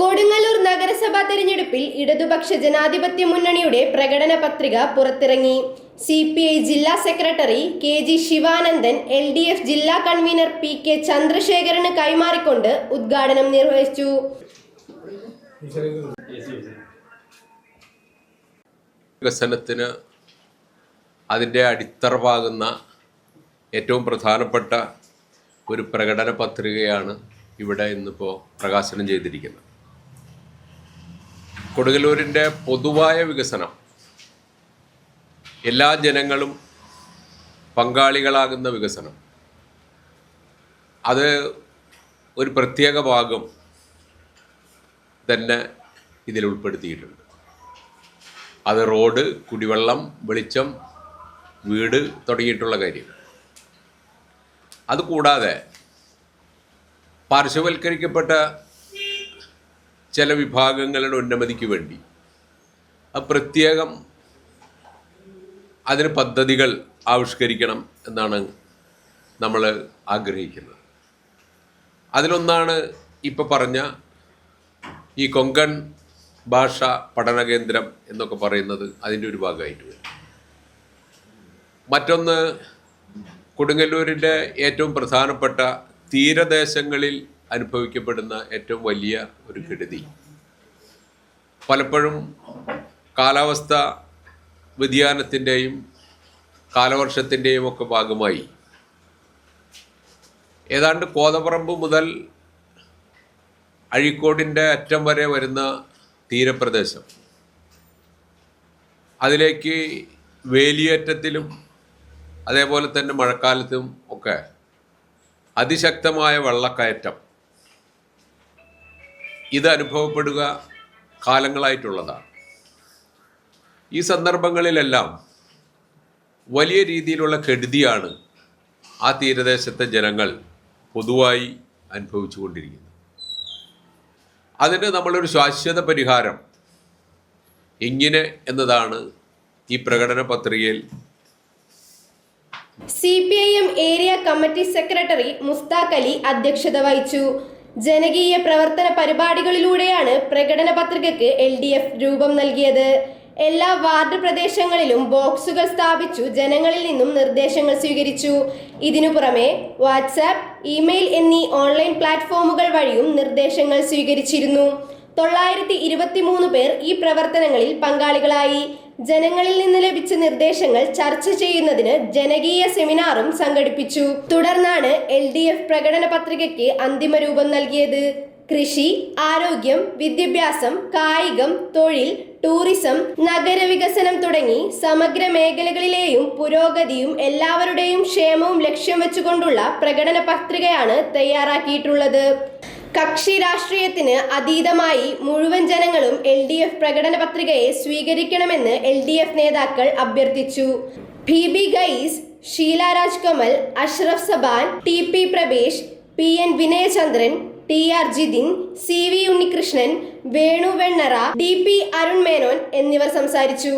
കൊടുങ്ങല്ലൂർ നഗരസഭാ തെരഞ്ഞെടുപ്പിൽ ഇടതുപക്ഷ ജനാധിപത്യ മുന്നണിയുടെ പ്രകടന പത്രിക പുറത്തിറങ്ങി. സി പി ഐ ജില്ലാ secretary K G Sivanandan L D F ജില്ലാ കൺവീനർ പി കെ ചന്ദ്രശേഖരന് കൈമാറിക്കൊണ്ട് ഉദ്ഘാടനം നിർവഹിച്ചു. വികസനത്തിന് അതിന്റെ അടിത്തറവാകുന്ന ഏറ്റവും പ്രധാനപ്പെട്ട ഒരു പ്രകടന പത്രികയാണ് ഇവിടെ ഇന്നിപ്പോൾ പ്രകാശനം ചെയ്തിരിക്കുന്നത് കൊടുങ്ങല്ലൂരിന്റെ പൊതുവായ വികസനം എല്ലാ ജനങ്ങളും പങ്കാളികളാകുന്ന വികസനം. അത് ഒരു പ്രത്യേക ഭാഗം തന്നെ ഇതിൽ ഉൾപ്പെടുത്തിയിട്ടുണ്ട്. അത് റോഡ് കുടിവെള്ളം വെളിച്ചം വീട് തുടങ്ങിയിട്ടുള്ള കാര്യങ്ങൾ. അതുകൂടാതെ പാർശ്വവൽക്കരിക്കപ്പെട്ട ചില വിഭാഗങ്ങളുടെ ഉന്നമതിക്ക് വേണ്ടി. പ്രത്യേകം അതിന് പദ്ധതികൾ ആവിഷ്കരിക്കണം എന്നാണ് നമ്മൾ ആഗ്രഹിക്കുന്നത്. അതിലൊന്നാണ് ഇപ്പോൾ പറഞ്ഞ ഈ കൊങ്കൺ ഭാഷ പഠന കേന്ദ്രം എന്നൊക്കെ പറയുന്നത് അതിന്റെ ഒരു ഭാഗമായിട്ട് വരും. മറ്റൊന്ന് കൊടുങ്ങല്ലൂരിന്റെ ഏറ്റവും പ്രധാനപ്പെട്ട തീരദേശങ്ങളിൽ അനുഭവിക്കപ്പെടുന്ന ഏറ്റവും വലിയ ഒരു കെടുതി. പലപ്പോഴും കാലാവസ്ഥ വ്യതിയാനത്തിന്റെയും കാലവർഷത്തിന്റെയും ഒക്കെ ഭാഗമായി. ഏതാണ്ട് കോതപറമ്പ് മുതൽ അഴീക്കോടിന്റെ അറ്റം വരെ വരുന്ന തീരപ്രദേശം. അതിലേക്ക് വേലിയേറ്റത്തിലും അതേപോലെ തന്നെ മഴക്കാലത്തും ഒക്കെ അതിശക്തമായ വെള്ളക്കയറ്റം. ഇത് അനുഭവപ്പെടുക കാലങ്ങളായിട്ടുള്ളതാണ്. ഈ സന്ദർഭങ്ങളിലെല്ലാം വലിയ രീതിയിലുള്ള കെടുതിയാണ് ആ തീരദേശത്തെ ജനങ്ങൾ പൊതുവായി അനുഭവിച്ചു കൊണ്ടിരിക്കുന്നത് അതിന് നമ്മളൊരു ശാശ്വത പരിഹാരം എങ്ങനെ എന്നതാണ് ഈ പ്രകടന പത്രികയിൽ C P I M area committee secretary Mushtaq Ali അധ്യക്ഷത വഹിച്ചു. ജനകീയ പ്രവർത്തന പരിപാടികളിലൂടെയാണ് പ്രകടന പത്രികയ്ക്ക് എൽ ഡി എഫ് രൂപം നൽകിയത്. എല്ലാ വാർഡ് പ്രദേശങ്ങളിലും ബോക്സുകൾ സ്ഥാപിച്ചു ജനങ്ങളിൽ നിന്നും നിർദ്ദേശങ്ങൾ സ്വീകരിച്ചു. ഇതിനു പുറമെ വാട്സാപ്പ് ഇമെയിൽ എന്നീ ഓൺലൈൻ പ്ലാറ്റ്ഫോമുകൾ വഴിയും നിർദ്ദേശങ്ങൾ സ്വീകരിച്ചിരുന്നു. തൊള്ളായിരത്തി ഇരുപത്തിമൂന്ന് പേർ ഈ പ്രവർത്തനങ്ങളിൽ പങ്കാളികളായി. ജനങ്ങളിൽ നിന്ന് ലഭിച്ച നിർദ്ദേശങ്ങൾ ചർച്ച ചെയ്യുന്നതിന് ജനകീയ സെമിനാറും സംഘടിപ്പിച്ചു. തുടർന്നാണ് എൽ ഡി എഫ് പ്രകടന പത്രികയ്ക്ക് അന്തിമ രൂപം നൽകിയത്. കൃഷി ആരോഗ്യം വിദ്യാഭ്യാസം കായികം തൊഴിൽ ടൂറിസം നഗരവികസനം തുടങ്ങി സമഗ്ര മേഖലകളിലെയും പുരോഗതിയും എല്ലാവരുടെയും ക്ഷേമവും ലക്ഷ്യം വെച്ചുകൊണ്ടുള്ള പ്രകടന പത്രികയാണ് തയ്യാറാക്കിയിട്ടുള്ളത്. കക്ഷി രാഷ്ട്രീയത്തിന് അതീതമായി മുഴുവൻ ജനങ്ങളും എൽ ഡി എഫ് പ്രകടന പത്രികയെ സ്വീകരിക്കണമെന്ന് എൽ ഡി എഫ് നേതാക്കൾ അഭ്യർത്ഥിച്ചു. P B guys Sheela Raj Kamal Ashraf Saban T P Prabesh P N Vinayachandran T R Jithin C V Unnikrishnan Venu Vennara D P Arun Menon എന്നിവർ സംസാരിച്ചു.